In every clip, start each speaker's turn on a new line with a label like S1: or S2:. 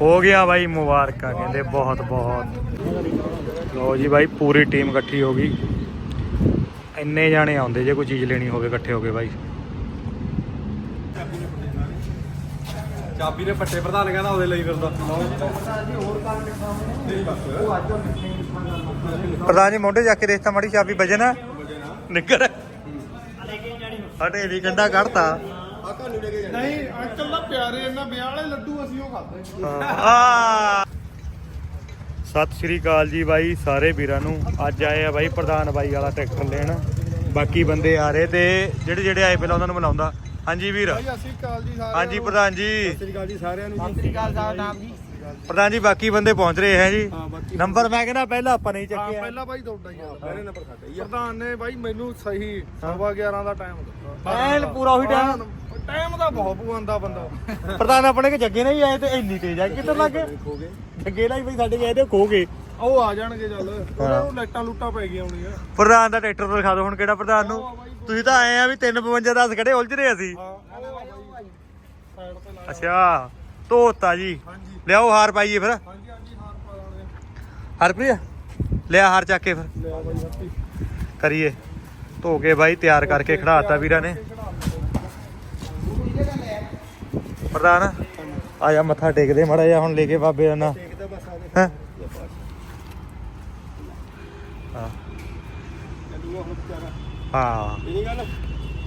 S1: ਹੋ ਗਿਆ ਬਾਈ ਮੁਬਾਰਕਾਂ ਕਹਿੰਦੇ ਬਹੁਤ ਬਹੁਤ। ਲੋ ਜੀ ਬਾਈ ਪੂਰੀ ਟੀਮ ਇਕੱਠੀ ਹੋ ਗਈ। ਇੰਨੇ ਜਾਣੇ ਆਉਂਦੇ ਜੇ ਕੋਈ ਚੀਜ਼ ਲੈਣੀ ਹੋਵੇ ਇਕੱਠੇ ਹੋ ਕੇ ਬਾਈ।
S2: ਚਾਬੀ ਨੇ ਪੱਟੇ ਪ੍ਰਧਾਨ ਕਹਿੰਦਾ ਉਹਦੇ ਲਈ ਫਿਰਦਾ।
S1: ਪ੍ਰਧਾਨ ਜੀ ਮੋਢੇ ਜਾ ਕੇ ਦੇਖਤਾ ਮਾੜੀ ਚਾਬੀ ਵਜਨ ਨਿੱਕਰ। ਹਟੇ ਦੀ ਕੰਡਾ ਕੱਢਤਾ।
S2: ਆ ਕਾਨੂੰ ਲੈ ਕੇ ਜਾਣਾ
S3: ਨਹੀਂ ਅੰਕਲ ਦਾ ਪਿਆਰੇ ਇਹਨਾਂ ਵਿਆਹ ਵਾਲੇ ਲੱਡੂ ਅਸੀਂ ਉਹ ਖਾਦੇ
S1: ਆ ਸਤਿ ਸ਼੍ਰੀ ਅਕਾਲ ਜੀ ਬਾਈ ਸਾਰੇ ਵੀਰਾਂ ਨੂੰ। ਅੱਜ ਆਏ ਆ ਬਾਈ ਪ੍ਰਧਾਨ ਬਾਈ ਵਾਲਾ ਟਰੈਕਟਰ ਲੈਣ। ਬਾਕੀ ਬੰਦੇ ਆ ਰਹੇ ਤੇ ਜਿਹੜੇ ਜਿਹੜੇ ਆਏ ਪਹਿਲਾਂ ਉਹਨਾਂ ਨੂੰ ਮਿਲਾਉਂਦਾ ਹਾਂਜੀ ਵੀਰ।
S3: ਭਾਈ ਅਸੀਂ ਕਾਲ ਜੀ ਸਾਰੇ
S1: ਹਾਂਜੀ ਪ੍ਰਧਾਨ ਜੀ।
S2: ਸਤਿ ਸ੍ਰੀ ਅਕਾਲ ਜੀ ਸਾਰਿਆਂ ਨੂੰ।
S3: ਸਤਿ ਸ੍ਰੀ ਅਕਾਲ ਸਾਹਿਬ ਨਾਮ ਜੀ।
S1: ਪ੍ਰਧਾਨ ਜੀ ਬਾਕੀ ਬੰਦੇ ਪਹੁੰਚ ਰਹੇ ਹੈ ਜੀ। ਨੰਬਰ ਮੈਂ ਕਹਿੰਦਾ ਪਹਿਲਾਂ ਆਪਾਂ ਨਹੀਂ
S3: ਹਾਂ
S1: ਚੱਕਿਆ
S3: ਪਹਿਲਾਂ ਭਾਈ ਤੁਹਾਡਾ ਹੀ ਆ।
S2: ਪਹਿਲੇ ਨੰਬਰ ਸਾਡਾ ਹੀ ਆ।
S3: ਪ੍ਰਧਾਨ ਨੇ ਭਾਈ ਮੈਨੂੰ ਸਹੀ ਸਵਾ 11 ਦਾ ਟਾਈਮ ਦਿੱਤਾ।
S1: ਐਨ ਪੂਰਾ ਉਹੀ ਟਾਈਮ
S3: ਟਾਈਮ ਦਾ ਬਹੁਤ ਪਵਾਉਂਦਾ ਬੰਦਾ।
S1: ਪ੍ਰਧਾਨ ਆਪਣੇ ਕੇ ਜੱਗੇ ਨਹੀਂ ਆਏ ਤੇ ਇੰਨੀ ਤੇਜ਼ ਆ। ਕਿੱਧਰ ਲੱਗ ਗਏ? ਜੱਗੇ ਨਾਲ ਹੀ ਬਈ ਸਾਡੇ ਗਏ ਤੇ ਖੋ ਗਏ।
S3: ਉਹ ਆ ਜਾਣਗੇ ਚੱਲ। ਉਹਨਾਂ ਨੂੰ ਲਾਈਟਾਂ ਲੂਟਾਂ ਪੈ ਗਈਆਂ ਹੋਣੀਆਂ।
S1: ਪ੍ਰਧਾਨ ਦਾ ਟਰੈਕਟਰ ਦਿਖਾ ਦਿਓ ਹੁਣ ਕਿਹੜਾ ਪ੍ਰਧਾਨ ਨੂੰ। ਤੁਸੀਂ ਤਾਂ ਆਏ ਆ ਵੀ 352 10 ਖੜੇ ਉਲਝ ਰਹੇ ਅਸੀਂ। ਅੱਛਾ ਧੋਤਾ ਜੀ। ਲਿਆਓ ਹਾਰ ਪਾਈਏ ਫਿਰ।
S3: ਹਾਂਜੀ ਹਾਂਜੀ ਹਾਰ ਪਾ
S1: ਹਰਪ੍ਰੀਤ ਲਿਆ ਹਾਰ ਚੱਕ ਕੇ ਫਿਰ।
S3: ਲਿਆ ਭਾਈ ਹੱਤੀ
S1: ਕਰੀਏ। ਧੋ ਕੇ ਬਾਈ ਤਿਆਰ ਕਰਕੇ ਖੜਾਤਾ ਵੀਰਾਂ ਨੇ। ਪ੍ਰਧਾਨ ਆ ਜਾ ਮੱਥਾ ਟੇਕਦੇ ਮੜਾ ਜਾ ਹੁਣ ਲੈ ਕੇ ਬਾਬੇ ਦਾ ਨਾਂ। ਹੈਂ? ਹਾਂ। ਹਾਂ।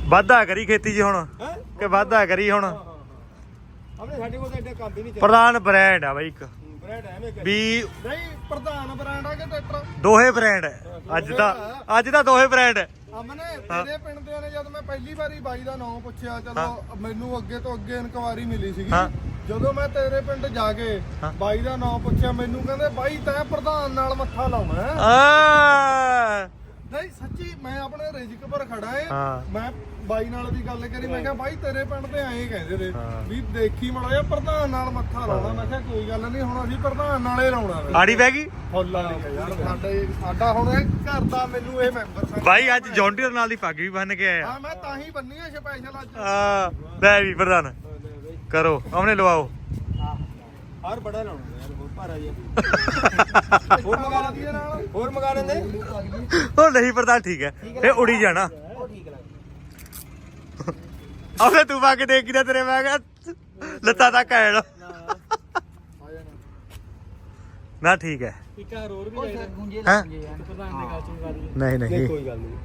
S1: ਵਾਧਾ ਕਰੀ ਖੇਤੀ 'ਚ ਹੁਣ
S2: ਹੈ
S1: ਕਿ ਵਾਧਾ ਕਰੀ ਹੁਣ।
S2: ਆਪਣੇ ਸਾਡੇ ਕੋਲ ਤਾਂ ਐਡਾ ਕੰਮ ਹੀ ਨਹੀਂ ਚੱਲਦਾ
S1: ਪ੍ਰਧਾਨ ਬ੍ਰਾਂਡ ਆ ਬਾਈ ਇੱਕ।
S2: ਬ੍ਰੈਡ ਐਵੇਂ ਕਰੀ
S1: ਵੀ
S3: ਨਹੀਂ ਪ੍ਰਧਾਨ ਬ੍ਰਾਂਡ ਆ ਕਿ ਟਰੈਕਟਰ
S1: ਦੋਹੇ ਬ੍ਰਾਂਡ ਅੱਜ ਦਾ ਅੱਜ ਦਾ ਦੋਹੇ ਬ੍ਰਾਂਡ
S3: ਅਮਨੇ ਤੇਰੇ ਪਿੰਡ ਦੇ ਨੇ ਜਦ ਮੈਂ ਪਹਿਲੀ ਵਾਰੀ ਬਾਈ ਦਾ ਨਾਮ ਪੁੱਛਿਆ ਚਲੋ ਮੈਨੂੰ ਅੱਗੇ ਤੋਂ ਅੱਗੇ ਇਨਕੁਆਰੀ ਮਿਲੀ ਸੀਗੀ। ਜਦੋਂ ਮੈਂ ਤੇਰੇ ਪਿੰਡ ਜਾ ਕੇ। ਬਾਈ ਦਾ ਨਾਮ ਪੁੱਛਿਆ ਮੈਨੂੰ ਕਹਿੰਦੇ ਬਾਈ ਤੈਂ ਪ੍ਰਧਾਨ ਨਾਲ ਮੱਥਾ ਲਾਉਣਾ ਹੈ
S1: ਆ
S3: ਨਹੀਂ ਸੱਚੀ ਮੈਂ ਆਪਣੇ ਰਿਜਕ ਪਰ ਖੜਾ ਏ
S1: ਹਾਂ।
S3: ਮੈਂ ਬਾਈ ਨਾਲ ਵੀ ਗੱਲ ਕਰੀ ਮੈਂ ਕਿਹਾ ਬਾਈ ਤੇਰੇ ਪਿੰਡ ਤੇ ਐਂ ਕਹਿੰਦੇ ਨੇ
S1: ਹਾਂ।
S3: ਵੀ ਦੇਖੀ ਮੜਾ ਜਾ ਪ੍ਰਧਾਨ ਨਾਲ ਮੱਥਾ ਲਾਉਣਾ। ਮੈਂ ਕਿਹਾ ਕੋਈ ਗੱਲ ਨਹੀਂ ਹੁਣ ਅਸੀਂ ਪ੍ਰਧਾਨ ਨਾਲੇ ਲਾਉਣਾ ਵੇ
S1: ਆੜੀ ਬਹਿ ਗਈ?
S3: ਫੁੱਲ ਆ ਯਾਰ ਸਾਡੇ ਸਾਡਾ ਹੁਣ ਇਹ ਘਰ ਦਾ ਮੈਨੂੰ ਇਹ ਮੈਂਬਰ ਸਾਹਿਬ
S1: ਬਾਈ ਅੱਜ ਜੌਂਡੀਅਰ ਨਾਲ ਦੀ ਪੱਗ ਵੀ ਬੰਨ ਕੇ ਆਇਆ।
S3: ਹਾਂ ਮੈਂ ਤਾਂ ਹੀ ਬੰਨੀ ਆ ਸਪੈਸ਼ਲ ਅੱਜ।
S1: ਆ ਲੈ ਵੀ ਪ੍ਰਧਾਨ। ਕਰੋ ਆਮਨੇ ਲਵਾਓ।
S2: ਹਰ ਬੜਾ ਲਾਉਣਾ ਯਾਰ ਹੋਰ ਭਾਰਾ ਜਿਹਾ। ਹੋਰ ਮਗਾ
S3: ਦੀ ਨਾਲ।
S2: ਹੋਰ ਮਗਾ ਲੈਂਦੇ?
S1: ਉਹ ਨਹੀਂ ਪ੍ਰਧਾਨ ਠੀਕ ਹੈ। ਫੇ ਉੜੀ ਜਾਣਾ। ਆਵੇ ਤੂੰ ਪਾ ਕੇ ਦੇਖ ਕਿਦਾ ਤੇਰੇ ਮੈਂ ਕਿਹਾ ਲੱਤਾਂ ਤੱਕ ਐਣ ਨਾ ਠੀਕ ਹੈ।
S2: ਇੱਕ ਹੋਰ ਵੀ ਚਾਹੀਦਾ
S1: ਹੈ?
S2: ਪ੍ਰਧਾਨ ਦੇ ਗੱਲ ਚ ਗੱਲ
S1: ਨਹੀਂ ਨਹੀਂ।
S2: ਕੋਈ ਗੱਲ ਨਹੀਂ।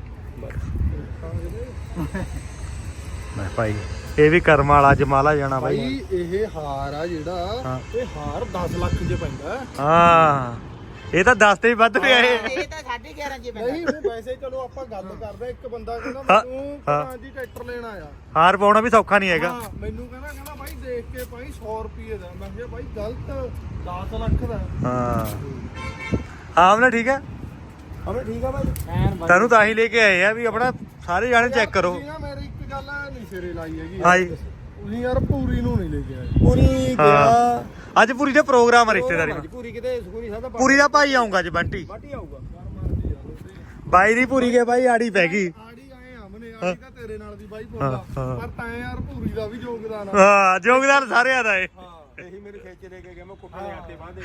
S1: ਮੈਂ ਭਾਈ ਇਹ ਵੀ ਕਰਮ ਵਾਲਾ ਜਮਾਲਾ ਜਾਣਾ ਬਾਈ
S3: ਭਾਈ ਇਹ ਹਾਰ ਆ ਜਿਹੜਾ
S1: ਹਾਂ।
S3: ਇਹ ਹਾਰ 10 ਲੱਖ ਚ ਪੈਂਦਾ।
S1: ਹਾਂ। ਇਹ ਤਾਂ 10 ਤੇ ਵੀ ਵੱਧ ਪਿਆ ਇਹ।
S4: ਇਹ ਤਾਂ 11.5 ਚ
S3: ਨਹੀਂ ਹੁਣ ਵੈਸੇ ਚਲੋ ਆਪਾਂ ਗੱਲ ਕਰਦੇ ਇੱਕ ਬੰਦਾ ਕਹਿੰਦਾ
S1: ਹਾਂ,
S3: ਮੈਨੂੰ
S1: ਹਾਂ।
S3: ਭਾਂ ਜੀ ਟਰੈਕਟਰ ਲੈਣਾ ਆ।
S1: ਹਾਰ ਪਾਉਣਾ ਵੀ ਸੌਖਾ ਨਹੀਂ ਹੈਗਾ।
S3: ਹਾਂ ਮੈਨੂੰ ਕਹਿੰਦਾ ਕਹਿੰਦਾ ਭਾਈ ਦੇਖ ਕੇ ਭਾਈ 100 ਰੁਪਏ ਦਾ। ਮੈਂ ਕਿਹਾ ਭਾਈ ਗਲਤ 10 ਲੱਖ ਦਾ।
S1: ਹਾਂ। ਆਮਨੇ ਠੀਕ ਹੈ?
S2: ਹਮੇ ਠੀਕ ਆ ਭਾਈ
S1: ਤੈਨੂੰ ਤਾਂ ਹੀ ਲੈ ਕੇ ਆਏ ਆ ਵੀ ਆਪਣਾ ਸਾਰੇ ਜਾਣੇ ਚੈੱਕ ਕਰੋ।
S3: ਤੁਸੀਂ ਨਾ ਮੇਰੀ ਇੱਕ ਗੱਲ ਨਹੀਂ ਸਿਰੇ ਲਾਈ ਹੈਗੀ।
S1: ਹਾਂਜੀ।
S3: ਤੁਸੀਂ ਯਾਰ ਪੂਰੀ ਨੂੰ ਨਹੀਂ ਲੈ ਕੇ ਆਏ।
S2: ਪੂਰੀ
S1: ਹਾਂ। ਅੱਜ ਪੂਰੀ ਦਾ ਪ੍ਰੋਗਰਾਮ ਆ ਰਿਸ਼ਤੇਦਾਰੀ ਦਾ।
S2: ਪੂਰੀ ਕਿਤੇ ਸੁਖੂਰੀ ਸਾਹਿਬ ਦਾ
S1: ਪੂਰੀ ਦਾ ਭਾਈ ਆਉਂਗਾ ਅੱਜ ਬੰਟੀ।
S2: ਪਾਰਟੀ ਆਊਗਾ।
S1: ਬਾਈ ਦੀ ਪੂਰੀ ਕੇ ਬਾਈ ਆੜੀ ਪੈ ਗਈ।
S3: ਆੜੀ ਆਏ ਆਮਨੇ ਆੜੀ ਤਾਂ ਤੇਰੇ ਨਾਲ ਦੀ ਬਾਈ ਬੋਲਾ
S1: ਹਾਂ, ਹਾਂ।
S3: ਪਰ ਤਾਂ ਯਾਰ ਪੂਰੀ ਦਾ ਵੀ ਯੋਗਦਾਨ ਆ।
S1: ਹਾਂ ਜੋਗਦਾਰ ਸਾਰਿਆਂ ਦਾ ਏ।
S3: ਹਾਂ
S2: ਇਹੀ ਮੇਰੇ ਖੇਚ ਦੇ ਕੇ ਗਿਆ ਮੈਂ ਕੁੱਟੇ ਆਟੇ ਬਾਂਦੇ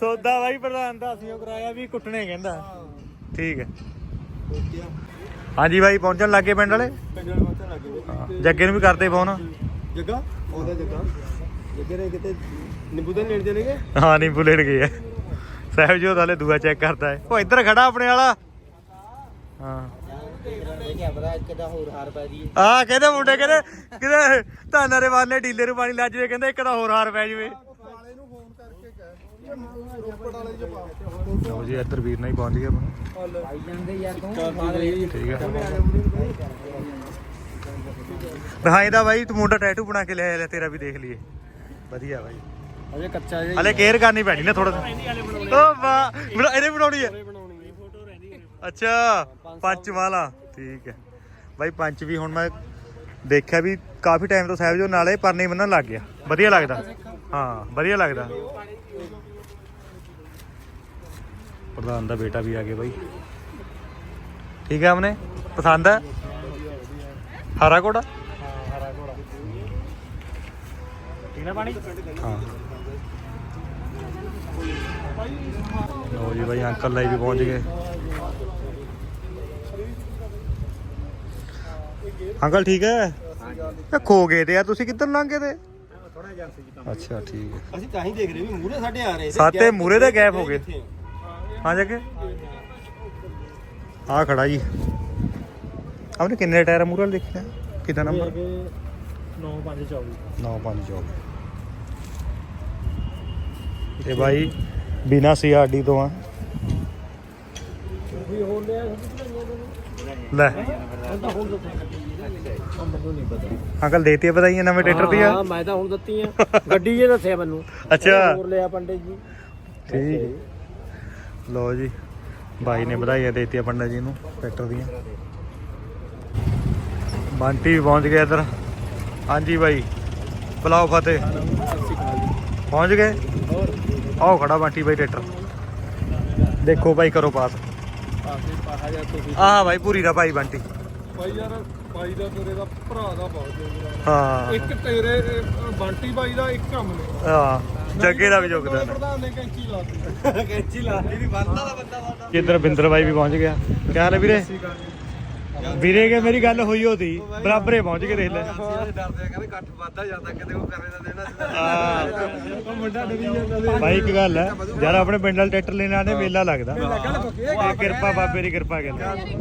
S1: ਸੌਦਾ ਬਾਈ ਪ੍ਰਧਾਨ ਦਾ ਅਸੀਂ ਉਹ ਕਰਾਇਆ ਵੀ ਕੁੱਟਣੇ ਕਹਿੰਦਾ। ਠੀਕ ਹੈ। ਹਾਂਜੀ ਬਾਈ ਪਹੁੰਚਣ ਲੱਗੇ ਪਿੰਡ ਵਾਲੇ?
S2: ਕੰਜਲ
S1: ਹਾਂ, ਜੱਗੇ ਨੂੰ ਵੀ ਕਰਦੇ ਫੋਨ।
S2: ਜੱਗਾ? ਉਹਦਾ ਜੱਗਾ। ਜੱਗੇ ਨੇ ਕਿਤੇ ਨਿੰਬੂ ਦੇ ਨੇੜੇ ਚਲੇਗੇ
S1: ਹਾਂ ਨਹੀਂ ਬੁਲੇਟ ਗਏ ਆ। ਸਾਹਿਬ ਜੀ ਉਹਦਾ ਥੱਲੇ ਦੂਆ ਚੈੱਕ ਕਰਦਾ ਹੈ। ਉਹ ਇੱਧਰ ਖੜਾ ਆਪਣੇ ਵਾਲਾ। ਹਾਂ।
S4: ਦੀ
S1: ਆ ਕਹਿੰਦੇ ਮੁੰਡੇ ਕਹਿੰਦੇ ਕਿਤੇ ਧਾਨਾਂ ਦੇ ਵਾਲੇ ਡੀਲਰ ਨੂੰ ਪਾਣੀ ਲੱਜ ਜਵੇ ਕਹਿੰਦੇ ਇੱਕ ਤਾਂ ਹੋਰ ਹਾਰ ਪੈ ਜਵੇ।
S3: ਵਾਲੇ ਨੂੰ ਫੋਨ ਕਰਕੇ ਕਹਿ ਇਹ ਰੋਪੜ ਵਾਲੇ ਚ ਪਾ
S1: ਲਓ ਜੀ ਇੱਧਰ ਵੀਰ ਨਾਲ ਹੀ ਪਹੁੰਚ ਗਿਆ ਆਪਣਾ
S4: ਆਈ ਜਾਂਦੇ ਯਾਰ ਤੂੰ।
S1: ਠੀਕ ਹੈ ਦਿਖਾਈ ਦਾ ਬਾਈ ਤੂੰ ਮੁੰਡਾ ਟੈਟੂ ਬਣਾ ਕੇ ਲਿਆਇਆ ਲੈ ਤੇਰਾ ਵੀ ਦੇਖ ਲਈਏ। ਵਧੀਆ ਬਾਈ।
S2: ਅਜੇ ਕੱਚਾ ਜਿਹਾ
S1: ਹਲੇ ਕੇਅਰ ਕਰਨੀ ਪੈਣੀ ਨਾ ਥੋੜਾ ਓ ਵਾਹ ਬਣਾ- ਇਹਨੇ ਬਣਾਉਣੀ ਹੈ
S2: ਬਣਾਉਣੀ ਹੈ ਫੋਟੋ ਰਹਿੰਦੀ
S1: ਅੱਛਾ ਪੰਚ ਵਾਲਾ। ਠੀਕ ਹੈ। ਬਾਈ ਪੰਚ ਵੀ ਹੁਣ ਮੈਂ ਦੇਖਿਆ ਵੀ ਕਾਫੀ ਟਾਈਮ ਤੋਂ ਸਾਹਿਬ ਜੋ ਨਾਲੇ ਪਰਨੇ ਬੰਨਣ ਲੱਗ ਗਿਆ। ਵਧੀਆ ਲੱਗਦਾ। ਹਾਂ ਵਧੀਆ ਲੱਗਦਾ। ਪ੍ਰਧਾਨ ਦਾ ਬੇਟਾ ਵੀ ਆ ਗਿਆ ਬਾਈ। ਠੀਕ ਹੈ ਹਮਨੇ ਪਸੰਦ ਹੈ? ਹਰਾ ਕੋੜਾ
S2: ਠੀਕ ਨਾ ਪਾਣੀ
S1: ਹਾਂ। ਲੋ ਜੀ ਬਾਈ ਅੰਕਲ ਲਈ ਵੀ ਪਹੁੰਚ ਗਏ। ਅੰਕਲ ਠੀਕ ਹੈ? ਖੋ ਗਏ ਤੇ ਆ ਤੁਸੀਂ ਕਿੱਧਰ ਲੰਘ ਗਏ ਤੇ?
S2: ਥੋੜਾ ਏਜੰਸੀ ਜੀ
S1: ਅੱਛਾ ਠੀਕ ਹੈ।
S2: ਅਸੀਂ ਤਾਂ ਹੀ ਦੇਖ ਰਹੇ ਵੀ ਮੂਹਰੇ ਸਾਡੇ ਆ ਰਹੇ ਸੀ
S1: ਸਾਤੇ ਮੂਹਰੇ ਦੇ ਗੈਪ ਹੋ ਗਏ। ਹਾਂ ਜੱਗੇ ਆ ਖੜਾ ਜੀ। ਆਪਨੇ ਕਿੰਨੇ ਟਾਇਰ ਮੂਹਰੇ ਦੇਖਿਆ ਕਿੰਨਾ ਨੰਬਰ
S2: 9524
S1: 9524 ਤੇ ਬਾਈ ਬਿਨਾ ਸੀਆਰਡੀ ਤੋਂ ਆ।
S2: ਵੀ ਹੋ ਲਿਆ
S1: ਲੈ।
S2: ਤਾਂ ਹੁਣ ਦੱਸਾਂ ਮੈਨੂੰ ਨਹੀਂ ਪਤਾ।
S1: ਅੰਕਲ ਦੇਤੀ ਵਧਾਈਆਂ ਨਵੇਂ ਟਰੈਕਟਰ ਦੀਆਂ?
S2: ਹਾਂ ਮੈਂ ਤਾਂ ਹੁਣ ਦਿੱਤੀ ਆ ਗੱਡੀ ਜੇ ਦੱਸਿਆ ਮੈਨੂੰ।
S1: ਅੱਛਾ।
S2: ਹੋਰ ਲਿਆ ਪੰਡਿਤ ਜੀ।
S1: ਠੀਕ। ਲੋ ਜੀ ਬਾਈ ਨੇ ਵਧਾਈਆਂ ਦੇਤੀਆਂ ਪੰਡਤ ਜੀ ਨੂੰ ਟਰੈਕਟਰ ਦੀਆਂ। ਬੰਟੀ ਵੀ ਪਹੁੰਚ ਗਿਆ ਇੱਧਰ। ਹਾਂਜੀ ਬਾਈ ਬੁਲਾਓ ਫਤਿਹ। ਪਹੁੰਚ ਗਏ? ਆਓ ਖੜਾ ਬੰਟੀ ਬਾਈ ਟਰੈਕਟਰ। ਦੇਖੋ ਬਾਈ ਕਰੋ ਪਾਸ।
S2: ਪਾਸੇ ਪਾਹਾ ਜਾ ਤੁਸੀਂ
S1: ਆਹ ਬਾਈ ਪੂਰੀ ਦਾ ਭਾਈ ਬੰਟੀ।
S3: ਬਾਈ ਯਾਰ ਬਾਈ ਦਾ ਤੇਰੇ ਦਾ ਭਰਾ ਦਾ ਬਹੁਤ ਯੋਗਦਾਨ
S1: ਹਾਂ।
S3: ਇੱਕ ਤੇਰੇ ਬੰਟੀ ਬਾਈ ਦਾ ਇੱਕ ਕੰਮ ਨੇ।
S1: ਹਾਂ ਜੱਗੇ ਦਾ ਵੀ ਯੋਗਦਾਨ ਹੈ
S3: ਪ੍ਰਧਾਨ ਨੇ ਕੈਂਚੀ ਲਾਤੀ
S2: ਕੈਂਚੀ ਲਾਤੀ ਵੀ ਬੰਦਾ ਦਾ ਬੰਦਾ ਸਾਡਾ।
S1: ਇੱਧਰ ਬਿੰਦਰ ਬਾਈ ਵੀ ਪਹੁੰਚ ਗਿਆ। ਕੀ ਹਾਲ ਹੈ ਵੀਰੇ? ਵੀਰੇ ਕੇ ਮੇਰੀ ਗੱਲ ਹੋਈ ਹੋਤੀ ਬਰਾਬਰੇ ਪਹੁੰਚ ਕੇ ਦੇਖ ਲੈ।
S2: ਡਰਦੇ ਆ ਕਹਿੰਦੇ ਇਕੱਠ ਵੱਧਦਾ ਜਾਂਦਾ ਕਿਤੇ ਉਹ ਕਰੇ ਦਾ ਦੇਣਾ
S1: ਹਾਂ।
S2: ਉਹ ਮੁੰਡਾ ਡਰੀ ਜਾਂਦਾ
S1: ਭਾਈ ਇੱਕ ਗੱਲ ਹੈ ਯਾਰ ਆਪਣੇ ਪਿੰਡ ਵਾਲ ਟਰੈਕਟਰ ਲੈਣ ਆਨੇ ਮੇਲਾ ਲੱਗਦਾ। ਇਹ ਕਿਰਪਾ ਬਾਬੇ ਦੀ ਕਿਰਪਾ ਗੱਲ
S2: ਡਾਵੇਂ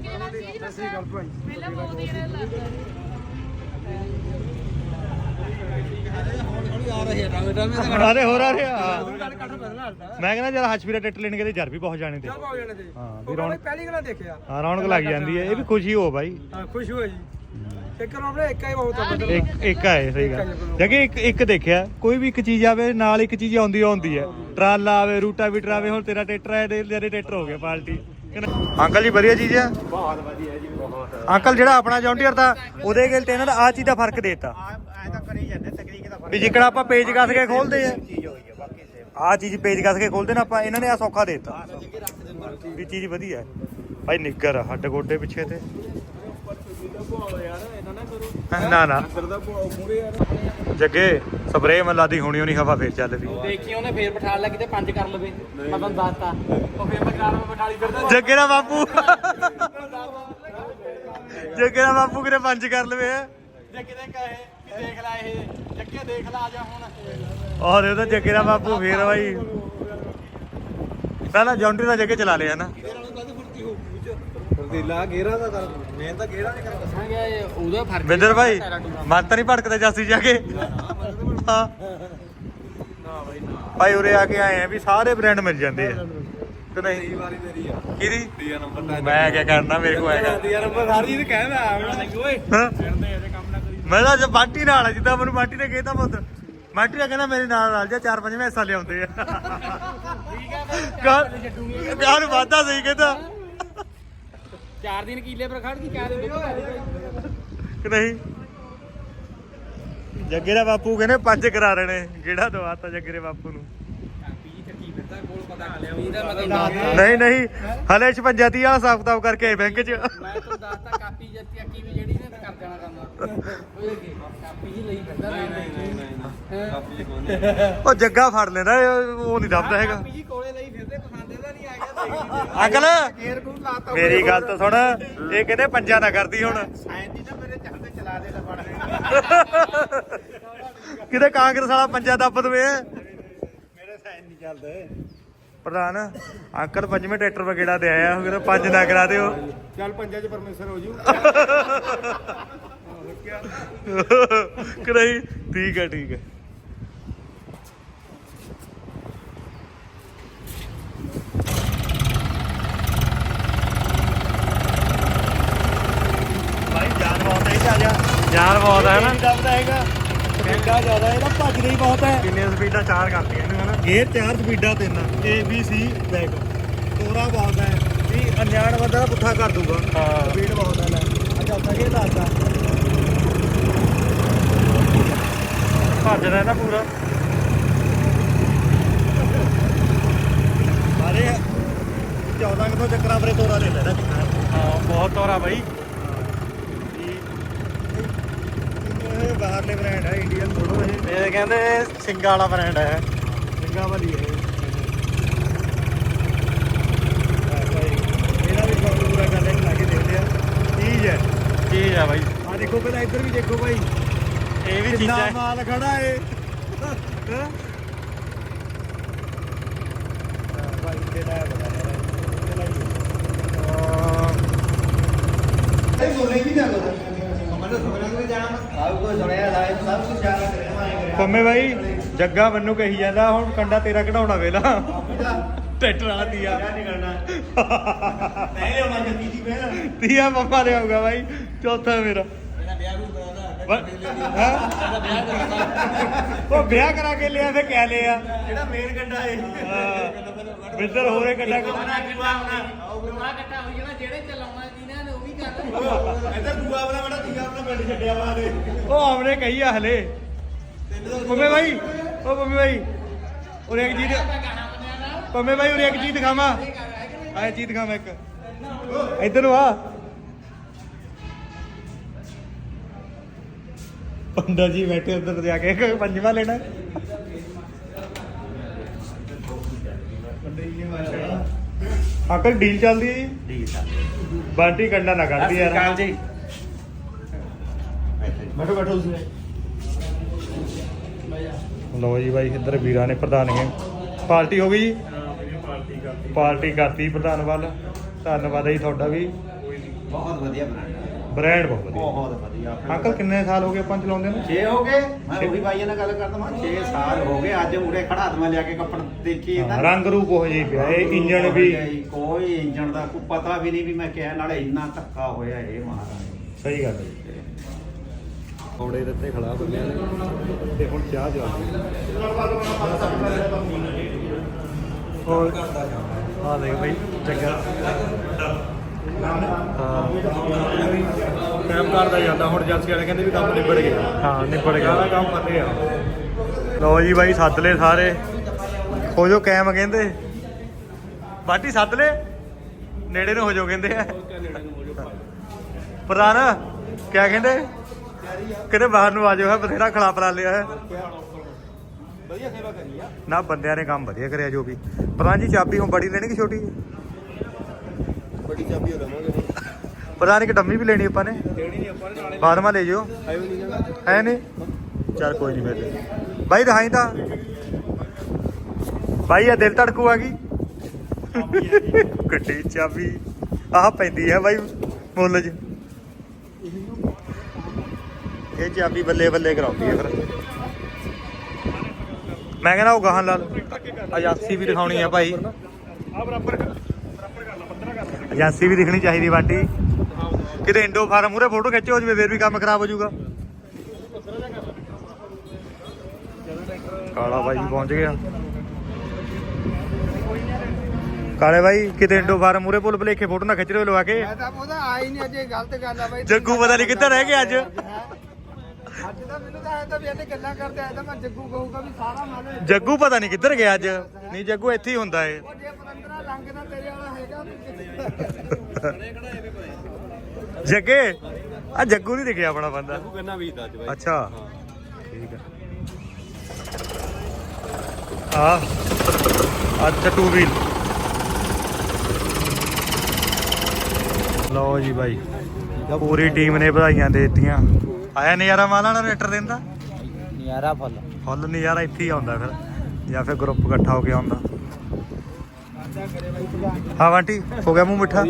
S1: ਅਰੇ ਹੋ ਰਿਹਾ ਮੈਂ ਕਹਿੰਦਾ ਜਦ ਹਸ਼ਵੀਰਾ ਟਰੈਕਟਰ ਲੈਣ ਗਏ ਤੇ ਜਰ ਵੀ ਪਹੁੰਚ ਜਾਣੇ ਤੇ। ਹਾਂ ਵੀ ਰੌਣਕ
S2: ਪਹਿਲੀ ਗੱਲ ਦੇਖਿਆ।
S1: ਹਾਂ ਰੌਣਕ ਲੱਗ ਜਾਂਦੀ ਹੈ। ਇਹ ਵੀ ਖੁਸ਼ੀ ਹੋ ਬਾਈ।
S2: ਹਾਂ ਖੁਸ਼ ਹੋਏ ਜੀ। ਇੱਕ ਰੋਬਲੇ ਇੱਕ ਹੀ ਬਹੁਤ ਆ
S1: ਇੱਕ ਇੱਕ ਆਏ ਸਹੀ ਗੱਲ। ਜਗੇ ਇੱਕ ਇੱਕ ਦੇਖਿਆ ਕੋਈ ਵੀ ਇੱਕ ਚੀਜ਼ ਆਵੇ ਨਾਲ ਇੱਕ ਚੀਜ਼ ਆਉਂਦੀ ਆਉਂਦੀ ਹੈ। ਟਰਾਲਾ ਆਵੇ ਰੂਟਾ ਵੀ ਆਵੇ ਹੁਣ ਤੇਰਾ ਟਰੈਕਟਰ ਹੈ ਤੇ ਤੇਰੇ ਟਰੈਕਟਰ ਹੋ ਗਿਆ ਪਾਰਟੀ। ਅੰਕਲ ਜੀ ਵਧੀਆ ਚੀਜ਼ ਆ?
S2: ਬਹੁਤ ਵਧੀਆ ਜੀ ਬਹੁਤ।
S1: ਅੰਕਲ ਜਿਹੜਾ ਆਪਣਾ ਜੌਂਟੀਅਰ ਦਾ ਉਹਦੇ ਗਿਲ ਤੇ ਇਹਨਾਂ ਦਾ ਆ ਚੀਜ਼ ਦਾ ਫ਼ਰਕ ਦੇਤਾ।
S2: ਐ ਤਾਂ ਕਰੀ ਜਾਂਦੇ ਤਕਰੀਕ ਦਾ
S1: ਵੀ ਜਿੱਕਣਾ ਆਪਾਂ ਪੇਜ ਕੱਸ ਕੇ ਖੋਲਦੇ ਆ।
S2: ਚੀਜ਼ ਹੋਈ ਹੈ ਬਾਕੀ ਸੇ
S1: ਆ ਚੀਜ਼ ਪੇਜ ਕੱਸ ਕੇ ਖੋਲਦੇ ਨਾ ਆਪਾਂ ਇਹਨਾਂ ਨੇ ਆ ਸੌਖਾ ਦੇਤਾ। ਵੀ ਚੀਜ਼ ਵਧੀਆ ਹੈ। ਭਾਈ ਨਿੱਗਰ ਆ, ਹੱਡ ਗੋਡੇ ਪਿੱਛੇ ਤੇ। ਨਾ ਨਾ। ਜੱਗੇ ਸਪਰੇ ਮਲਾਦੀ ਹੋਣੀ ਹੋਣੀ ਹਵਾ ਫੇਰ ਚੱਲ ਪਈ।
S4: ਦੇਖੀ ਉਹਨੇ ਫੇਰ ਬਿਠਾ ਲਿਆ ਕਿਤੇ ਪੰਜ ਕਰ ਲਵੇ। ਮੈਂ ਤੁਹਾਨੂੰ ਦੱਸਤਾ ਉਹ ਫੇਰ ਮੈਂ ਕਾਰ ਬਿਠਾ ਲਈ ਫਿਰਦਾ
S1: ਜੱਗੇ ਦਾ ਬਾਪੂ। ਜੱਗੇ ਦਾ ਬਾਪੂ ਕਿਤੇ ਪੰਜ ਕਰ ਲਵੇ।
S4: ਜੇ ਕਿਤੇ ਕਹੇ ਦੇਖ ਲੈ ਇਹ ਜੱਗੇ ਦੇਖ ਲੈ ਆ ਜਾ ਹੁਣ।
S1: ਔਰ ਉਹਦਾ ਜੱਗੇ ਦਾ ਬਾਪੂ ਫੇਰ ਬਾਈ। ਪਹਿਲਾਂ ਜੌਂਟੀ ਦਾ ਜੱਗੇ ਚਲਾ ਲਿਆ ਨਾ।
S2: ਫਰਦੀਲਾ ਗੇਰਾ ਦਾ ਕਰ ਮੈਂ ਤਾਂ ਗੇਰਾ ਨਹੀਂ ਕਰਦਾ
S4: ਦੱਸਾਂਗੇ ਉਹਦਾ ਫ਼ਰਕ
S1: ਵਿੰਦਰ ਭਾਈ ਮਨ ਤਾਂ ਨਹੀਂ ਭੜਕਦਾ ਜਾਸੀ ਜਾ ਕੇ। ਹਾਂ। ਭਾਈ ਉਰੇ ਆ ਕੇ ਆਏ ਆ ਵੀ ਸਾਰੇ ਬ੍ਰਾਂਡ ਮਿਲ ਜਾਂਦੇ ਆ। ਕਿ ਨਹੀਂ?
S2: ਵਾਰੀ ਤੇਰੀ ਆ।
S1: ਕਿਹਦੀ?
S2: ਤੀਆ ਨੰਬਰ
S1: ਮੈਂ ਕੀ ਕਰਨਾ ਮੇਰੇ ਕੋਲ ਹੈਗਾ
S2: ਤੀਆ ਨੰਬਰ ਹਰ ਚੀਜ਼ ਕਹਿੰਦਾ ਆ ਓਏ।
S1: ਹਾਂ? ਮੈਂ ਤਾਂ ਅੱਜ ਬਾਟੀ ਨਾਲ ਆ, ਜਿੱਦਾਂ ਮੈਨੂੰ ਬਾਟੀ ਨੇ ਕਹਿਤਾ ਮੁੱਦ ਬਾਟੀ ਨੇ ਕਹਿੰਦਾ ਮੇਰੇ ਨਾਲ ਨਾਲ ਜਾ ਚਾਰ ਪੰਜ ਮੈਸਾਂ ਲਿਆਉਂਦੇ ਆ।
S4: ਠੀਕ ਹੈ ਫਿਰ
S1: ਗਾਲ ਗਾਲ ਵਾਦਾ ਸਹੀ ਕਹਿੰਦਾ।
S4: ਚਾਰ ਦਿਨ ਕੀਲੇ ਪਰ ਖੜ ਗਈ ਚਾਰ ਦਿਨ
S1: ਕਿ ਨਹੀਂ? ਜੱਗੇ ਦਾ ਬਾਪੂ ਕਹਿੰਦੇ ਪੰਜ ਕਰਾ ਰਹੇ ਨੇ ਕਿਹੜਾ ਦਵਾਤਾ ਜੱਗੇ ਦੇ ਬਾਪੂ ਨੂੰ। ਨਹੀਂ ਨਹੀਂ। ਹਲੇ 56 ਦੀ ਆ ਹਿਸਾਬ ਕਿਤਾਬ ਕਰਕੇ ਆਏ ਬੈਂਕ 'ਚ।
S4: ਮੈਂ ਤੁਹਾਨੂੰ ਦੱਸਤਾ ਕਾਪੀ ਜੱਤੀ ਅੱਕੀ ਵੀ ਜਿਹੜੀ ਨੇ ਕਰ ਜਾਣਾ ਕੰਮ। ਓਏ ਕਾਪੀ ਜੀ ਲਈ ਫਿਰਦਾ ਨਹੀਂ ਨਹੀਂ
S2: ਕਾਪੀ ਕੋਨੇ
S1: ਉਹ ਜੱਗਾ ਫੜ ਲੈਂਦਾ ਉਹ ਨਹੀਂ ਦੱਬਦਾ ਹੈਗਾ।
S4: ਕਾਪੀ ਜੀ ਕੋਲੇ ਲਈ ਫਿਰਦੇ ਪਸੰਦ ਦਾ ਨਹੀਂ ਆ ਗਿਆ
S1: ਅੰਕਲ ਮੇਰੀ ਗੱਲ ਤਾਂ ਸੁਣ ਇਹ ਕਹਿੰਦੇ ਪੰਜਾ ਨਾ ਕਰਦੀ ਹੁਣ।
S4: ਸਾਇੰਸ ਦੀ ਤਾਂ ਮੇਰੇ ਚੱਲਦੇ ਚਲਾ ਦੇ ਲਫੜ
S1: ਕਿਤੇ ਕਾਂਗਰਸ ਵਾਲਾ ਪੰਜਾ ਦੱਬ ਦਵੇ।
S2: ਚੱਲਦੇ
S1: ਪ੍ਰਧਾਨ ਅੰਕਲ ਪੰਜਵੇਂ ਟਰੈਕਟਰ ਵਗੇੜਾ ਤੇ ਆਇਆ ਉਹ ਕਹਿੰਦਾ ਪੰਜ ਨਾ ਕਰਾ ਦਿਓ।
S3: ਚੱਲ ਪੰਜਾਂ 'ਚ ਪਰਮੇਸ਼ਰ ਹੋ ਜੂ।
S1: ਕਿ ਨਹੀਂ? ਠੀਕ ਹੈ ਠੀਕ ਹੈ। ਭਾਈ ਜਾਨ ਬਹੁਤ ਹੈ ਜਾ ਜਾਨ ਬਹੁਤ ਹੈ ਨਾ। ਦੱਬਦਾ ਹੈਗਾ। ਸਪੀਡਾਂ ਜ਼ਿਆਦਾ ਇਹਦਾ ਭੱਜ ਨਹੀਂ ਬਹੁਤ ਹੈ। ਕਿੰਨੇ ਸਪੀਡਾਂ? ਚਾਰ ਕਰਤੀਆਂ। ਗੇਅਰ ਚਾਰ ਸਪੀਡਾਂ ਤਿੰਨ A B C ਬੈਕ ਤੋਰਾ ਬਹੁਤ ਹੈ ਵੀ ਅਨਿਆਣ ਬੰਦਾ ਤਾਂ ਪੁੱਠਾ ਕਰ ਦੂਗਾ। ਹਾਂ। ਸਪੀਡ ਬਹੁਤ ਹੈ ਲੈ। ਅੱਛਾ ਤਾਂ ਇਹ ਦੱਸਦਾ ਭੱਜਦਾ ਨਾ ਪੂਰਾ। ਸਾਰੇ 14 ਕਿਲੋ ਚੱਕਰਾਂ ਪਰੇ ਤੋਰਾ ਲੈ ਲੈਣਾ ਹਾਂ। ਬਹੁਤ ਤੋਰਾ ਬਾਈ। ਇਹ ਬਾਹਰਲੇ ਬ੍ਰਾਂਡ ਹੈ ਇੰਡੀਅਨ ਥੋੜੋ ਇਹ।
S2: ਇਹ ਕਹਿੰਦੇ ਸਿੰਘਾਂ ਵਾਲਾ ਬ੍ਰਾਂਡ ਹੈ।
S1: ਚੰਗਾ ਵਾਲੀ ਹੈ ਇਹਦਾ ਵੀ ਸ਼ੌਕ ਪੂਰਾ ਕਰ ਲੈ ਲਾ ਕੇ ਦੇਖਦੇ ਆ। ਚੀਜ਼ ਹੈ।
S2: ਚੀਜ਼ ਆ ਬਾਈ।
S1: ਆ ਦੇਖੋ ਪਹਿਲਾਂ ਇੱਧਰ ਵੀ ਦੇਖੋ ਭਾਈ
S2: ਇਹ ਵੀ
S1: ਕਿੰਨਾ
S2: ਚੀਜ਼ਾਂ
S1: ਮਾਲ ਖੜਾ ਏ। ਹੈਂ? ਭਾਈ ਕਿਹੜਾ ਹੈ ਬੜਾ ਯਾਰ ਕਿਹੜਾ ਹੀ ਪੰਮੇ ਭਾਈ ਜੱਗਾ ਮੈਨੂੰ ਕਹੀ ਜਾਂਦਾ ਹੁਣ ਕੰਡਾ ਤੇਰਾ ਕਢਾਉਣਾ ਵੇਲਾ। ਟਰੈਕਟਰ ਵਾਲਾ ਤੀਆ। ਤੀਆ ਮੰਮਾ ਦੇ ਆਊਗਾ ਭਾਈ ਚੌਥਾ ਮੇਰਾ। ਹੈਂ? ਉਹ ਵਿਆਹ ਕਰਾ ਕੇ ਲਿਆ ਫੇ ਕਹਿ ਲਿਆ?
S2: ਜਿਹੜਾ ਮੇਨ ਗੱਡਾ ਹੈ
S1: ਹਾਂ। ਬਿੱਦਰ ਹੋਰੇ ਕੱਢਾ ਕੇ
S4: ਦੂਆ ਕੱਟਾ ਹੋਈ ਜਿਹੜਾ ਜਿਹੜੇ ਚਲਾਉਣਾ ਜਿਹਨਾਂ ਨੇ ਉਹ ਵੀ ਕਰ
S2: ਇੱਧਰ ਦੂਆ ਵਾਲਾ ਬੜਾ ਤੀਆ ਆਪਣਾ ਪਿੰਡ ਛੱਡਿਆ ਵਾ ਦੇ
S1: ਉਹ ਆਮਨੇ ਕਹੀ ਆ ਹਲੇ। ਪੰਮੇ ਭਾਈ ਉਹ ਪੰਮੇ ਭਾਈ ਉਰੇ ਇੱਕ ਚੀਜ਼ ਪੰਮੇ ਭਾਈ ਉਰੇ ਇੱਕ ਚੀਜ਼ ਦਿਖਾਵਾਂ। ਆ ਚੀਜ਼ ਦਿਖਾਵਾਂ ਇੱਕ। ਇੱਧਰ ਨੂੰ ਆ। ਪੰਡਾ ਜੀ ਬੈਠੇ ਉੱਧਰ ਜਾ ਕੇ ਪੰਜਵਾਂ ਲੈਣਾ। ਆਕਰ ਡੀਲ ਚੱਲਦੀ ਹੈ ਜੀ? ਬਾਂਟੀ ਕੰਡਾ ਨਾ ਕੱਢਦੀ ਯਾਰ।
S2: ਕਾਲ ਜੀ।
S1: ਬੈਠੋ ਬੈਠੋ ਤੁਸੀਂ ਲੋ ਜੀ ਬਾਈ ਇੱਧਰ ਵੀਰਾਂ ਨੇ ਪ੍ਰਧਾਨੀਆਂ ਪਾਰਟੀ ਹੋ ਗਈ ਜੀ? ਪਾਰਟੀ ਕਰਤੀ ਪ੍ਰਧਾਨ ਵੱਲ। ਧੰਨਵਾਦ ਹੈ ਜੀ ਤੁਹਾਡਾ ਵੀ।
S2: ਬਹੁਤ ਵਧੀਆ ਬ੍ਰਾਂਡ
S1: ਬ੍ਰਾਂਡ ਬਹੁਤ ਵਧੀਆ।
S2: ਬਹੁਤ ਵਧੀਆ।
S1: ਅੰਕਲ ਕਿੰਨੇ ਸਾਲ ਹੋ ਗਏ ਆਪਾਂ ਚਲਾਉਂਦੇ ਨੂੰ?
S2: 6 ਹੋ ਗਏ? ਮੈਂ ਉਹੀ ਬਾਈਆਂ ਨਾਲ ਗੱਲ ਕਰਦਾ ਮੈਂ 6 ਸਾਲ ਹੋ ਗਏ ਅੱਜ ਉਰੇ ਖੜਾ ਦਮਾ ਲਿਆ ਕੇ ਕੱਪੜ ਦੇਖੀ
S1: ਹਾਂ, ਰੰਗ ਰੂਪ ਹੋ ਜੀ ਪਿਆ। ਇਹ ਇੰਜਣ ਵੀ।
S2: ਕੋਈ ਇੰਜਣ ਦਾ ਕੋਈ ਪਤਾ ਵੀ ਨਹੀਂ ਵੀ ਮੈਂ ਕਹਿਣ ਨਾਲੇ ਇੰਨਾ ਧੱਕਾ ਹੋਇਆ ਇਹ ਮਹਾਰਾਜ।
S1: ਸਹੀ ਗੱਲ ਹੈ
S2: ਥੋੜੇ ਦਿੱਤੇ ਖੜਾ ਬੰਦਿਆਂ ਨੇ
S1: ਤੇ ਹੁਣ ਚਾਹ ਜਾ। ਹੋਰ ਆ ਦੇਖ ਬਾਈ ਚੰਗਾ। ਹਾਂ। ਕੰਮ ਕਰਦਾ ਜਾਂਦਾ। ਹੁਣ ਏਜੰਸੀ ਵਾਲੇ ਕਹਿੰਦੇ ਵੀ ਕੰਮ ਨਿਬੜ ਗਿਆ। ਹਾਂ ਨਿਬੜ ਗਿਆ। ਸਾਰਾ ਕੰਮ ਪੱਲੇ ਆ। ਲਓ ਜੀ ਬਾਈ ਸੱਦ ਲੈ ਸਾਰੇ। ਹੋ ਜੋ ਕੈਮ ਕਹਿੰਦੇ। ਬਾਟੀ ਸੱਦ ਲੈ ਨੇੜੇ ਨੂੰ ਹੋ ਜੋ ਕਹਿੰਦੇ। ਆ ਪ੍ਰਧਾਨ ਕਿਆ ਕਹਿੰਦੇ? ਕਿਤੇ ਬਾਹਰ ਨੂੰ ਆ ਜਾਓ ਹੈ ਬਥੇਰਾ ਖਲਾ ਪਲਾ ਲਿਆ ਹੈ।
S2: ਵਧੀਆ ਸੇਵਾ ਕਰੀ ਆ।
S1: ਨਾ ਬੰਦਿਆਂ ਨੇ ਕੰਮ ਵਧੀਆ ਕਰਿਆ ਜੋ ਵੀ। ਪ੍ਰਧਾਨ ਜੀ ਚਾਬੀ ਹੁਣ ਬੜੀ ਲੈਣੀ ਕਿ ਛੋਟੀ?
S2: ਬੜੀ ਚਾਬੀ ਦਵਾਂਗੇ
S1: ਪ੍ਰਧਾਨ ਇੱਕ ਡੰਮੀ ਵੀ ਲੈਣੀ ਆਪਾਂ ਨੇ।
S2: ਨਹੀਂ ਆਪਾਂ
S1: ਬਾਰਵਾਂ ਲੈ ਜਿਓ
S2: ਨਹੀਂ
S1: ਹੈ ਨਹੀਂ? ਚੱਲ ਕੋਈ ਨਹੀਂ ਫਿਰ। ਬਾਈ ਦਿਖਾਈ ਤਾਂ। ਬਾਈ ਆ ਦਿਲ ਧੜਕੂ ਆ ਗਈ। ਗੱਡੀ ਚਾਬੀ। ਆਹ ਪੈਂਦੀ ਹੈ ਬਾਈ ਮੁੱਲ 'ਚ ਇਹ ਚਾਬੀ ਬੱਲੇ ਬੱਲੇ ਕਰਾਉਂਦੀ ਹੈ ਫਿਰ। ਮੈਂ ਕਹਿੰਦਾ ਉਹ ਗਾਹਾਂ ਲਾ ਲਓ। ਏਜੰਸੀ ਵੀ ਦਿਖਾਉਣੀ ਆ ਭਾਈ।
S2: ਆ ਬਰਾਬਰ ਬਰਾਬਰ ਕਰ ਲਾ 15 ਕਰ ਲਾ
S1: ਏਜੰਸੀ ਵੀ ਦਿਖਣੀ ਚਾਹੀਦੀ ਬਾਟੀ। ਕਿਤੇ ਇੰਡੋ ਫਾਰਮ ਮੂਰੇ ਫੋਟੋ ਖਿੱਚੋ ਜਵੇ ਫੇਰ ਵੀ ਕੰਮ ਖਰਾਬ ਹੋ ਜਾਊਗਾ। ਕਾਲਾ ਬਾਈ ਪਹੁੰਚ ਗਿਆ। ਕਾਲੇ ਬਾਈ ਕਿਤੇ ਇੰਡੋ ਫਾਰਮ ਮੂਰੇ ਪੁੱਲ ਭਲੇਖੇ ਫੋਟੋ ਨਾ ਖਿੱਚ ਰਹੇ ਲਵਾ ਕੇ।
S3: ਮੈਂ ਤਾਂ ਉਹਦਾ ਆਈ ਨਹੀਂ ਅਜੇ ਗਲਤ ਗੱਲ ਆ ਬਾਈ।
S1: ਜੱਗੂ ਪਤਾ ਨਹੀਂ ਕਿੱਧਰ ਰਹਿ ਗਿਆ ਅੱਜ।
S3: ਅੱਜ ਤਾਂ ਮੈਨੂੰ ਤਾਂ ਐ ਤਾਂ ਵੀ ਇਹਨੇ ਗੱਲਾਂ ਕਰਦੇ ਆਇਆ ਤਾਂ ਮੈਂ ਜੱਗੂ ਕਹੂਗਾ ਵੀ ਸਾਰਾ ਮਾਲ
S1: ਜੱਗੂ ਪਤਾ ਨਹੀਂ ਕਿੱਧਰ ਗਿਆ ਅੱਜ। ਨਹੀਂ ਜੱਗੂ ਇੱਥੇ ਹੀ ਹੁੰਦਾ ਏ।
S3: ਉਹ ਜੇ ਪਤੰਦਰਾ ਲੰਘਦਾ ਤੇਰੇ ਵਾਲਾ ਹੈਗਾ ਵੀ ਕਿੱਥੇ?
S1: ਜੱਗੇ ਆ ਜੱਗੂ ਨਹੀਂ ਦਿਖਿਆ ਆਪਣਾ ਬੰਦਾ।
S2: ਕਿੰਨਾ ਵੀ ਅੱਜ ਬਾਈ।
S1: ਅੱਛਾ। ਠੀਕ ਹੈ ਆ ਅੱਛਾ ਟੂ ਵੀਲ ਲਓ ਜੀ ਬਾਈ ਪੂਰੀ ਟੀਮ ਨੇ ਵਧਾਈਆਂ ਦੇ ਦਿੱਤੀਆਂ। ਆਇਆ ਨਜ਼ਾਰਾ ਮਾਲਾ ਨਾਲ ਰੈਟਰ ਦਿੰਦਾ
S4: ਨਿਆਰਾ ਫੁੱਲ।
S1: ਫੁੱਲ ਨਜ਼ਾਰਾ ਇੱਥੇ ਹੀ ਆਉਂਦਾ ਫਿਰ ਜਾਂ ਫਿਰ ਗਰੁੱਪ ਇਕੱਠਾ ਹੋ ਕੇ ਆਉਂਦਾ। ਹਾਂ ਆਂਟੀ ਹੋ ਗਿਆ ਮੂੰਹ ਮਿੱਠਾ?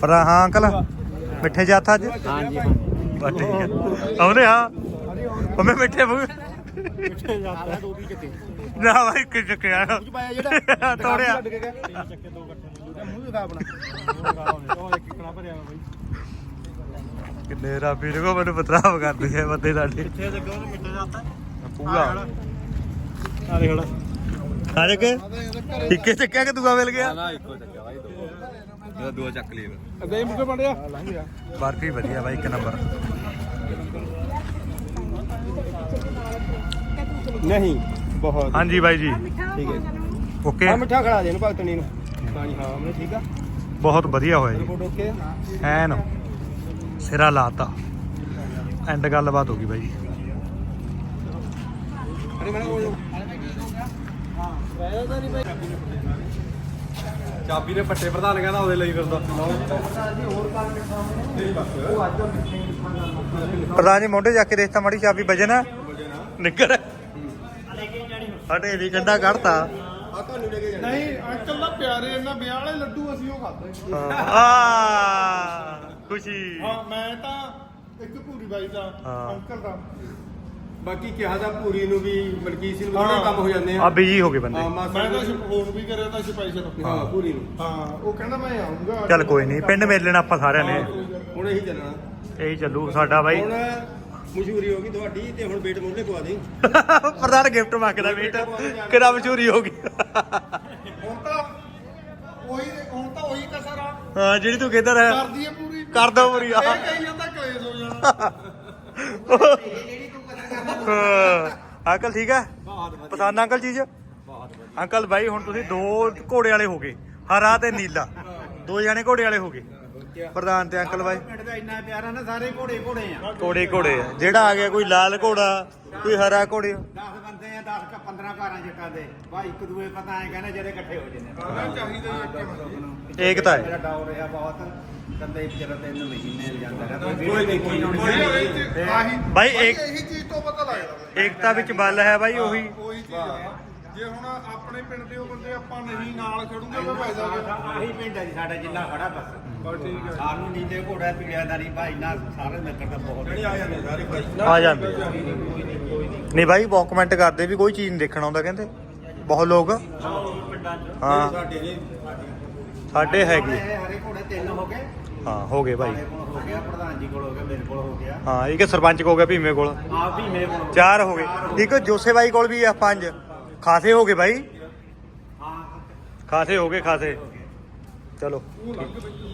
S1: ਪਰ ਹਾਂ ਅੰਕਲ? ਮਿੱਠੇ ਜਾਥਾ ਅੱਜ?
S4: ਹਾਂਜੀ
S1: ਬਸ ਠੀਕ ਹੈ। ਆਉਂਦੇ ਹਾਂ। ਉਹਨੇ ਮਿੱਠੇ ਮੂੰਹ
S2: ਪਿੱਛੇ ਜਾਂਦਾ ਦੋ ਵੀ ਕਿਤੇ
S1: ਨਾ ਭਾਈ ਕਿ ਚੱਕਿਆ
S2: ਪਾਇਆ ਜਿਹੜਾ।
S1: ਤੋੜਿਆ।
S2: ਚੱਕੇ ਦੋ ਕੱਟੇ ਮੂੰਹ ਦਿਖਾ ਆਪਣਾ। ਉਹ ਇੱਕ ਕਿਕਣਾ ਭਰਿਆ ਬਾਈ
S1: ਕਿੰਨੇ ਰਾਬੀ ਨੇ ਕੋ ਮੈਨੂੰ ਬਤਰਾਵ ਕਰਦੇ ਆ ਬੰਦੇ ਸਾਡੇ
S2: ਕਿੱਥੇ ਜੱਗਾ ਉਹਨੇ ਮਿੱਟੇ ਜਾਂਦਾ
S1: ਪੂਰਾ
S2: ਆ ਦੇਖ ਲੈ।
S1: ਆ ਜੇ ਕਿ ਇੱਕੇ ਚੱਕਿਆ ਕਿ ਦੂਆ ਮਿਲ ਗਿਆ?
S2: ਨਾ ਇੱਕੋ ਚੱਕਿਆ ਬਾਈ ਦੋ। ਦੋ ਚੱਕ ਲਈ ਅੱਗੇ ਹੀ ਮੁੱਕੇ ਗਿਆ
S1: ਬਰਫੀ ਵਧੀਆ ਬਾਈ ਇੱਕ ਨੰਬਰ।
S2: ਨਹੀਂ ਬਹੁਤ।
S1: ਹਾਂਜੀ ਬਾਈ ਜੀ।
S2: ਠੀਕ ਹੈ।
S1: ਓਕੇ।
S2: ਆ ਮਿੱਠਾ ਖੜਾ ਦੇ ਇਹਨੂੰ ਭਗਤਣੀ ਨੂੰ। ਹਾਂਜੀ ਹਾਂ ਉਹਨੇ ਠੀਕ ਆ।
S1: ਬਹੁਤ ਵਧੀਆ ਹੋਇਆ ਜੀ।
S2: Report okay.
S1: ਐਨ। ਸਿਰਾ ਲਾਤਾ। ਐਂਡ ਗੱਲਬਾਤ ਹੋ ਗਈ ਬਾਈ
S3: ਚਾਬੀ ਦੇ ਪੱਟੇ ਪ੍ਰਧਾਨ ਕਹਿੰਦਾ ਉਹਦੇ ਲਈ ਫਿਰਦਾ
S1: ਪ੍ਰਧਾਨ ਜੀ ਮੋਢੇ ਜਾ ਕੇ ਦੇਖਤਾ ਮਾੜੀ ਚਾਬੀ ਵਜਨ ਆ। ਨਿਕਰ। ਹਟੇ ਵੀ ਕੰਡਾ ਕੱਢਤਾ।
S3: ਆ ਤੁਹਾਨੂੰ ਲੈ ਕੇ ਜਾਣਾ ਨਹੀਂ ਅੰਕਲ ਦਾ ਪਿਆਰੇ ਇਹਨਾਂ ਵਿਆਹ ਵਾਲੇ ਲੱਡੂ ਅਸੀਂ ਉਹ ਖਾਦੇ
S1: ਆ ਖੁਸ਼ੀ।
S3: ਹਾਂ ਮੈਂ ਤਾਂ ਇੱਕ ਭੂਰੀ ਬਾਈ ਦਾ
S1: ਹਾਂ।
S3: ਅੰਕਲ ਦਾ।
S5: ਬਾਕੀ ਕਿਹਾ ਦਾ ਪੂਰੀ ਨੂੰ ਵੀ ਮਲਕੀਤ ਸਿੰਘ ਨੂੰ
S3: ਹਾਂ।
S5: ਕੰਮ ਹੋ ਜਾਂਦੇ
S1: ਆ। ਬਿਜ਼ੀ ਹੋ ਗਏ ਬੰਦੇ।
S5: ਮਾਸਾ
S3: ਮੈਂ ਤਾਂ ਫੋਨ ਵੀ ਕਰਿਆ ਤਾਂ ਸਪੈਸ਼ਲ
S5: ਹਾਂ ਪੂਰੀ ਨੂੰ।
S3: ਹਾਂ ਉਹ ਕਹਿੰਦਾ ਮੈਂ ਆਉਂਗਾ
S1: ਚੱਲ ਕੋਈ ਨਹੀਂ ਪਿੰਡ ਮੇਲੇ ਨਾਲ ਆਪਾਂ ਸਾਰਿਆਂ ਨੇ।
S5: ਹੁਣ ਇਹੀ ਚੱਲਣਾ।
S1: ਇਹੀ ਚੱਲੂ ਸਾਡਾ ਬਾਈ।
S5: ਹੁਣ ਮਸ਼ਹੂਰੀ ਹੋ ਗਈ ਤੁਹਾਡੀ ਤੇ ਹੁਣ ਵੇਟ ਮੁੱਢਲੇ ਪਵਾ ਦੇ
S1: ਪ੍ਰਧਾਨ ਗਿਫਟ ਮੰਗਦਾ ਵੇਟ ਕਿਹੜਾ ਮਸ਼ਹੂਰੀ ਹੋ ਗਈ?
S3: ਹੁਣ ਤਾਂ ਉਹੀ ਹੁਣ ਤਾਂ ਉਹੀ ਕਸਰ ਆ।
S1: ਹਾਂ ਜਿਹੜੀ ਤੂੰ ਕਹਿੰਦਾ ਰਿਹਾ।
S3: ਕਰਦੀ ਹੈ ਪੂਰੀ
S1: ਕਰ ਦੋ ਪੂਰੀ। ਆ।
S3: ਇਹ ਕਹੀ ਜਾਂਦਾ ਕਲੇਸ਼ ਹੋ। ਜਾਣਾ।
S1: ਅੰਕਲ ਠੀਕ ਹੈ ਪਸੰਦ ਅੰਕਲ ਚੀਜ਼? ਅੰਕਲ ਬਾਈ ਹੁਣ ਤੁਸੀਂ ਦੋ ਘੋੜੇ ਵਾਲੇ ਹੋ ਗਏ। ਹਰਾ ਤੇ ਨੀਲਾ। ਦੋ ਜਣੇ ਘੋੜੇ ਵਾਲੇ ਹੋ ਗਏ। ਪ੍ਰਧਾਨ ਤੇ ਅੰਕਲ ਬਾਈ।
S2: ਪਿੰਡ ਦਾ ਇੰਨਾ ਪਿਆਰਾ ਨਾ ਸਾਰੇ ਘੋੜੇ ਘੋੜੇ ਆ।
S1: ਘੋੜੇ ਘੋੜੇ ਆ। ਜਿਹੜਾ ਆ ਗਿਆ ਕੋਈ ਲਾਲ ਘੋੜਾ ਕੋਈ ਹਰਾ ਘੋੜੇ।
S2: 10 ਬੰਦੇ ਆ 10 ਕ 15 ਘਰਾਂ ਜੱਟਾਂ ਦੇ। ਭਾਈ ਇੱਕ ਦੂਏ ਪਤਾ ਐ ਕਹਿੰਦੇ ਜਿਹੜੇ ਇਕੱਠੇ ਹੋ ਜਾਂਦੇ
S3: ਆਹ ਚਾਹੀਦਾ ਹੀ
S2: ਮੇਰਾ ਡਾਉ ਰਿਹਾ ਬਹੁਤ। ਕੰਦੇ ਵਿਚਾਰਾ ਤਿੰਨ ਮਹੀਨੇ ਲ ਜਾਂਦਾ ਰਿਹਾ
S5: ਕੋਈ ਦੇਖੀ ਨਹੀਂ,
S3: ਆਹੀ
S1: ਬਾਈ ਇੱਕ-
S3: ਇਹੀ ਚੀਜ਼ ਤੋਂ ਪਤਾ ਲੱਗਦਾ
S1: ਏਕਤਾ ਵਿੱਚ ਬਲ ਹੈ ਬਾਈ ਉਹੀ।
S3: ਉਹੀ ਚੀਜ਼ ਆ। ਜੇ ਹੁਣ ਆਪਣੇ ਪਿੰਡ ਦੇ ਉਹ ਬੰਦੇ ਆਪਾਂ ਨਹੀਂ ਨਾਲ ਖੜੂਗੇ ਤਾਂ ਫਾਇਦਾ ਕੀ
S2: ਆਹੀ ਪਿੰਡ ਹੈ ਜੀ ਸਾਡਾ ਜਿੰਨਾ ਖੜਾ ਬਸ।
S3: ਬਸ ਠੀਕ ਹੈ
S2: ਸਾਨੂੰ ਨੀਲੇ ਘੋੜਾ ਪੀੜਿਆਦਾਰੀ ਭਾਈ ਨਾਲ ਸਾਰੇ ਨਗਰ ਦਾ ਬਹੁਤ
S5: ਆ ਜਾਂਦੇ ਸਾਰੇ ਭਾਈ।
S1: ਆ ਜਾਂਦੇ। ਨਹੀਂ ਬਾਈ ਬਹੁਤ ਕਮੈਂਟ ਕਰਦੇ ਵੀ ਕੋਈ ਚੀਜ਼ ਨਹੀਂ ਦੇਖਣ ਆਉਂਦਾ ਕਹਿੰਦੇ। ਬਹੁਤ ਲੋਕ। ਹਾਂ।
S5: ਸਾਡੇ ਨੇ।
S1: ਸਾਡੇ ਹੈਗੇ।
S2: ਇਹ ਹਰੇ ਘੋੜੇ ਤਿੰਨ ਹੋ ਗਏ।
S1: ਹਾਂ ਹੋ ਗਏ
S2: ਸਾਡੇ ਕੋਲ ਹੋ ਗਿਆ ਪ੍ਰਧਾਨ ਜੀ ਕੋਲ ਹੋ ਗਿਆ ਮੇਰੇ ਕੋਲ ਹੋ ਗਿਆ।
S1: ਹਾਂ ਇੱਕ ਸਰਪੰਚ ਕੋ ਹੋ ਗਿਆ ਭੀਮੇ ਕੋਲ।
S2: ਆਪ ਵੀ ਮੇਰੇ ਕੋਲ
S1: ਚਾਰ ਹੋ ਗਏ। ਇੱਕ ਜੋਸੇ ਬਾਈ ਕੋਲ ਵੀ ਆ ਪੰਜ। ਖਾਸੇ ਹੋ ਗਏ ਬਾਈ?
S2: ਹਾਂ
S1: ਖਾਸੇ ਹੋ ਗਏ ਖਾਸੇ। ਚਲੋ।